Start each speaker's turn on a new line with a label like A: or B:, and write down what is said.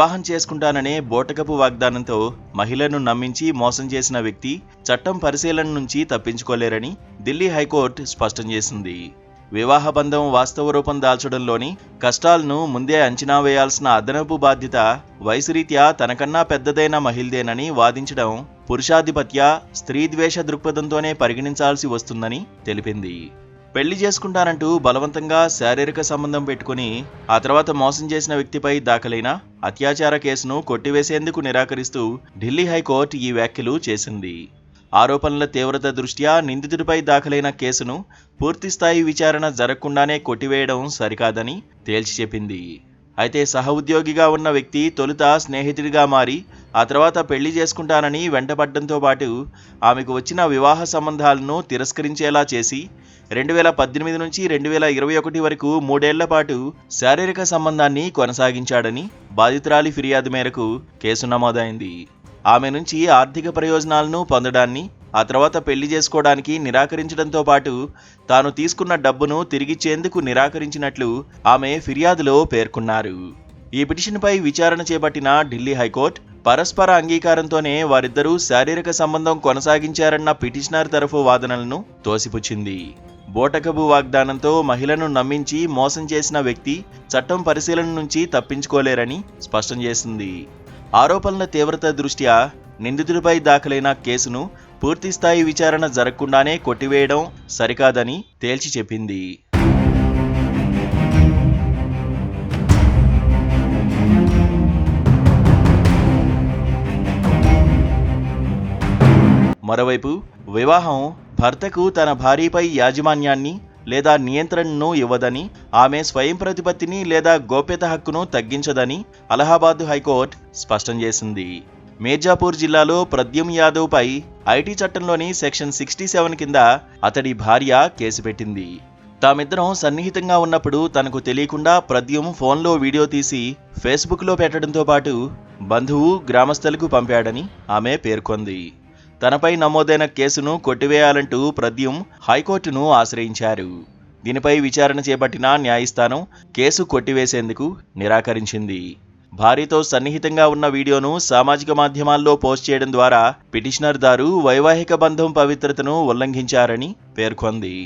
A: వివాహం చేసుకుంటాననే బోటకపు వాగ్దానంతో మహిళను నమ్మించి మోసం చేసిన వ్యక్తి చట్టం పరిశీలన నుంచి తప్పించుకోలేరని ఢిల్లీ హైకోర్టు స్పష్టం చేసింది. వివాహ బంధం వాస్తవ రూపం దాల్చడంలోని కష్టాలను ముందే అంచనా వేయాల్సిన అదనపు బాధ్యత వయసురీత్యా తనకన్నా పెద్దదైన మహిళదేనని వాదించడం పురుషాధిపత్య స్త్రీద్వేష దృక్పథంతోనే పరిగణించాల్సి వస్తుందని తెలిపింది. పెళ్ళి చేసుకుంటానంటూ బలవంతంగా శారీరక సంబంధం పెట్టుకుని ఆ తర్వాత మోసం చేసిన వ్యక్తిపై దాఖలైన అత్యాచార కేసును కొట్టివేసేందుకు నిరాకరిస్తూ ఢిల్లీ హైకోర్టు ఈ వ్యాఖ్యలు చేసింది. ఆరోపణల తీవ్రత దృష్ట్యా నిందితుడిపై దాఖలైన కేసును పూర్తిస్థాయి విచారణ జరగకుండానే కొట్టివేయడం సరికాదని తేల్చి చెప్పింది. అయితే సహ ఉద్యోగిగా ఉన్న వ్యక్తి తొలుత స్నేహితుడిగా మారి ఆ తర్వాత పెళ్ళి చేసుకుంటానని వెంటపడడంతో పాటు ఆమెకు వచ్చిన వివాహ సంబంధాలను తిరస్కరించేలా చేసి రెండు వేల పద్దెనిమిది నుంచి రెండు వేల ఇరవై ఒకటి వరకు మూడేళ్ళ పాటు శారీరక సంబంధాన్ని కొనసాగించాడని బాధితురాలి ఫిర్యాదు మేరకు కేసు నమోదైంది. ఆమె నుంచి ఆర్థిక ప్రయోజనాలను పొందడాన్ని ఆ తర్వాత పెళ్ళి చేసుకోవడానికి నిరాకరించడంతో పాటు తాను తీసుకున్న డబ్బును తిరిగిచ్చేందుకు నిరాకరించినట్లు ఆమె ఫిర్యాదులో పేర్కొన్నారు. ఈ పిటిషన్పై విచారణ చేపట్టిన ఢిల్లీ హైకోర్టు పరస్పర అంగీకారంతోనే వారిద్దరూ శారీరక సంబంధం కొనసాగించారన్న పిటిషనర్ తరఫు వాదనలను తోసిపుచ్చింది. బోటకబు వాగ్దానంతో మహిళను నమ్మించి మోసం చేసిన వ్యక్తి చట్టం పరిశీలన నుంచి తప్పించుకోలేరని స్పష్టం చేసింది. ఆరోపణల తీవ్రత దృష్ట్యా నిందితుడిపై దాఖలైన కేసును పూర్తిస్థాయి విచారణ జరగకుండానే కొట్టివేయడం సరికాదని తేల్చి చెప్పింది. మరోవైపు వివాహం భర్తకు తన భార్యపై యాజమాన్యాన్ని లేదా నియంత్రణను ఇవ్వదని ఆమె స్వయం ప్రతిపత్తిని లేదా గోప్యత హక్కును తగ్గించదని అలహాబాద్ హైకోర్టు స్పష్టం చేసింది. మీర్జాపూర్ జిల్లాలో ప్రద్యుమ్ యాదవ్పై ఐటీ చట్టంలోని సెక్షన్ సిక్స్టీ సెవెన్ కింద అతడి భార్య కేసు పెట్టింది. తామిద్దరం సన్నిహితంగా ఉన్నప్పుడు తనకు తెలియకుండా ప్రద్యుమ్ ఫోన్లో వీడియో తీసి ఫేస్బుక్లో పెట్టడంతో పాటు బంధువు గ్రామస్తులకు పంపాడని ఆమె పేర్కొంది. తనపై నమోదైన కేసును కొట్టివేయాలంటూ ప్రద్యుమ్ హైకోర్టును ఆశ్రయించారు. దీనిపై విచారణ చేపట్టిన న్యాయస్థానం కేసు కొట్టివేసేందుకు నిరాకరించింది. భార్యతో సన్నిహితంగా ఉన్న వీడియోను సామాజిక మాధ్యమాల్లో పోస్ట్ చేయడం ద్వారా పిటిషనర్ దారు వైవాహిక బంధం పవిత్రతను ఉల్లంఘించారని పేర్కొంది.